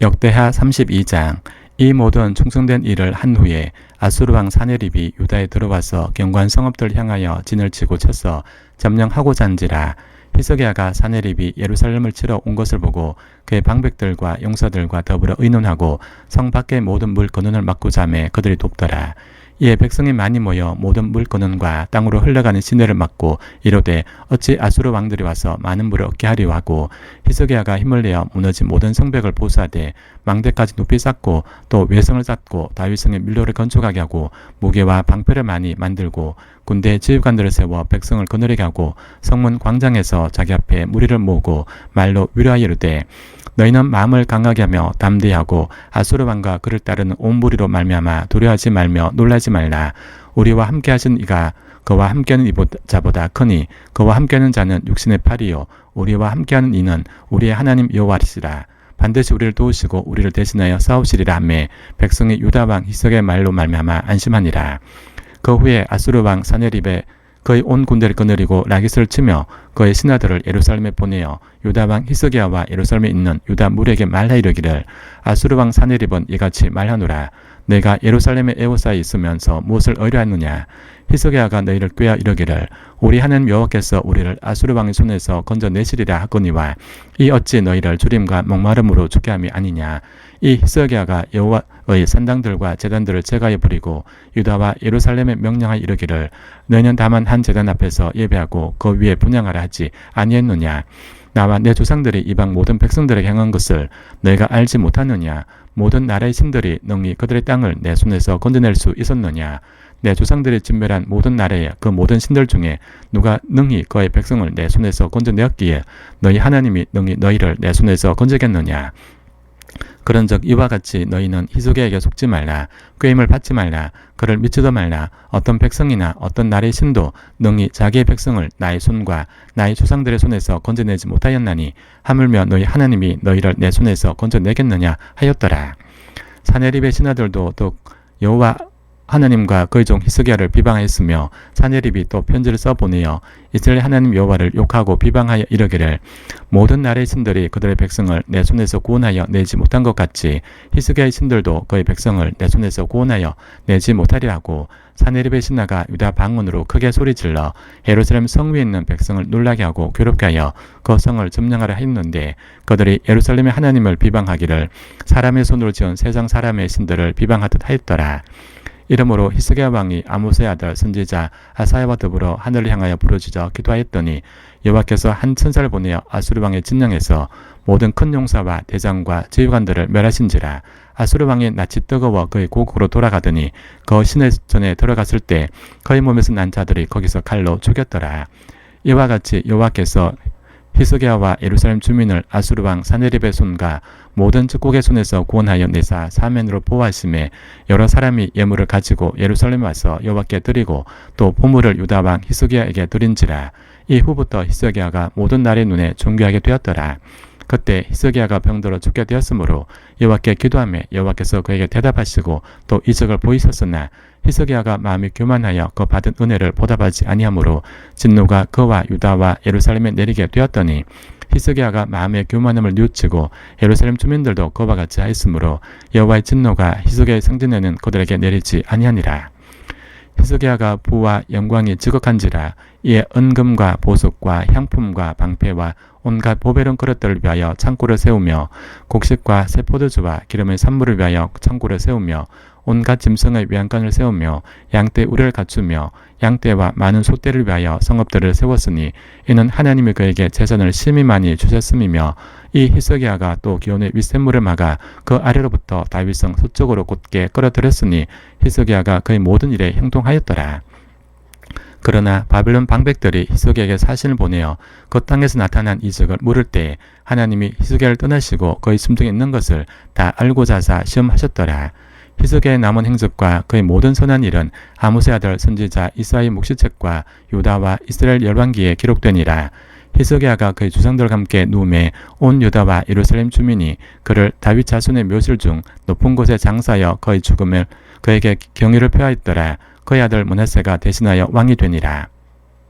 역대하 32장 이 모든 충성된 일을 한 후에 아수르 왕 사네립이 유다에 들어와서 경관 성읍들 향하여 진을 치고 쳐서 점령하고자 한지라 히스기야가 사네립이 예루살렘을 치러 온 것을 보고 그의 방백들과 용사들과 더불어 의논하고 성 밖의 모든 물 근원을 막고자 하매 그들이 돕더라. 이에 백성이 많이 모여 모든 물 근원과 땅으로 흘러가는 시내를 막고 이르되 어찌 아수르 왕들이 와서 많은 물을 얻게 하려 하고 히스기야가 힘을 내어 무너진 모든 성벽을 보수하되 망대까지 높이 쌓고 또 외성을 쌓고 다윗성의 밀로를 건축하게 하고 무게와 방패를 많이 만들고 군대 지휘관들을 세워 백성을 거느리게 하고 성문 광장에서 자기 앞에 무리를 모으고 말로 위로하여 이르되 너희는 마음을 강하게 하며 담대하고 아수르 왕과 그를 따르는 온 무리로 말미암아 두려워하지 말며 놀라지 말라. 우리와 함께 하신 이가 그와 함께하는 이자보다 크니 그와 함께하는 자는 육신의 팔이요 우리와 함께하는 이는 우리의 하나님 여호와시라. 반드시 우리를 도우시고 우리를 대신하여 싸우시리라 하매 백성이 유다 왕 히석의 말로 말미암아 안심하니라. 그 후에 아수르 왕 사네립의 그의 온 군대를 거느리고 라깃을 치며 그의 신하들을 예루살렘에 보내어 유다 왕 히스기야와 예루살렘에 있는 유다 물에게 말하 이르기를 아수르 왕 사네립은 이같이 말하노라. 내가 예루살렘에 에워싸여 있으면서 무엇을 의뢰하느냐? 히스기야가 너희를 꾀어 이르기를 우리 하나님 여호와께서 우리를 아수르 왕의 손에서 건져 내시리라 하거니와 이 어찌 너희를 주림과 목마름으로 죽게 함이 아니냐 이 히스기야가 여호와의 산당들과 제단들을 제가해 버리고 유다와 예루살렘에 명령하여 이르기를 너희는 다만 한 제단 앞에서 예배하고 그 위에 분양하라 하지 아니했느냐? 나와 내 조상들이 이방 모든 백성들에게 향한 것을 너희가 알지 못하느냐? 모든 나라의 신들이 능히 그들의 땅을 내 손에서 건져낼 수 있었느냐? 내 조상들이 진멸한 모든 나라의 그 모든 신들 중에 누가 능히 그의 백성을 내 손에서 건져내었기에 너희 하나님이 능히 너희를 내 손에서 건져겠느냐 그런즉 이와 같이 너희는 희속에게 속지 말라 꾀임을 받지 말라 그를 믿지도 말라. 어떤 백성이나 어떤 나라의 신도 능히 자기의 백성을 나의 손과 나의 조상들의 손에서 건져내지 못하였나니 하물며 너희 하나님이 너희를 내 손에서 건져내겠느냐 하였더라. 사내립의 신하들도 또 여호와 하나님과 그의 종 히스기야를 비방하였으며 사내립이 또 편지를 써보내어 이스라엘 하나님 여호와를 욕하고 비방하여 이르기를 모든 나라의 신들이 그들의 백성을 내 손에서 구원하여 내지 못한 것 같이 히스기야의 신들도 그의 백성을 내 손에서 구원하여 내지 못하리라 고 사내립의 신하가 유다 방언으로 크게 소리질러 예루살렘 성 위에 있는 백성을 놀라게 하고 괴롭게 하여 그 성을 점령하려 했는데 그들이 예루살렘의 하나님을 비방하기를 사람의 손으로 지은 세상 사람의 신들을 비방하듯 하였더라. 이러므로 히스기야 왕이 아모스의 아들 선지자 아사야와 더불어 하늘을 향하여 부르짖어 기도하였더니 여호와께서 한 천사를 보내어 아수르 왕의 진영에서 모든 큰 용사와 대장과 지휘관들을 멸하신지라 아수르 왕의 낯이 뜨거워 그의 고국으로 돌아가더니 그 신의 전에 들어갔을 때 그의 몸에서 난 자들이 거기서 칼로 죽였더라. 이와 같이 여호와께서 히스기야와 예루살렘 주민을 아수르 왕 사네립의 손과 모든 측국의 손에서 구원하여 내사 사면으로 보호하심에 여러 사람이 예물을 가지고 예루살렘에 와서 여호와께 드리고 또 보물을 유다 왕 히스기야에게 드린지라 이후부터 히스기야가 모든 날의 눈에 존귀하게 되었더라. 그때 히스기야가 병들어 죽게 되었으므로 여호와께 기도하며 여호와께서 그에게 대답하시고 또 이적을 보이셨으나 히스기야가 마음이 교만하여 그 받은 은혜를 보답하지 아니하므로 진노가 그와 유다와 예루살렘에 내리게 되었더니 히스기야가 마음의 교만함을 뉘우치고 예루살렘 주민들도 그와 같이 하였으므로 여호와의 진노가 히스기야의 성전에는 그들에게 내리지 아니하니라. 히스기야가 부와 영광이 지극한지라 이에 은금과 보석과 향품과 방패와 온갖 보배른 그릇들을 위하여 창고를 세우며 곡식과 세포도주와 기름의 산물을 위하여 창고를 세우며 온갖 짐승의 외양간을 세우며 양떼 우레를 갖추며 양떼와 많은 소떼를 위하여 성읍들을 세웠으니 이는 하나님이 그에게 재산을 심히 많이 주셨음이며 이 히스기야가 또 기온의 윗샘물을 막아 그 아래로부터 다윗성 서쪽으로 곧게 끌어들였으니 히스기야가 그의 모든 일에 행동하였더라. 그러나 바벨론 방백들이 히스기야에게 사신을 보내어 그 땅에서 나타난 이적을 물을 때 하나님이 히스기야를 떠나시고 그의 숨중에 있는 것을 다 알고자 하사 시험하셨더라. 히스기야의 남은 행적과 그의 모든 선한 일은 아무세 아들 선지자 이사의 묵시책과 유다와 이스라엘 열왕기에 기록되니라. 히스기야가 그의 주상들과 함께 누움에 온 유다와 예루살렘 주민이 그를 다윗 자손의 묘실 중 높은 곳에 장사하여 그의 죽음을 그에게 경의를 표하였더라. 그의 아들 문하세가 대신하여 왕이 되니라.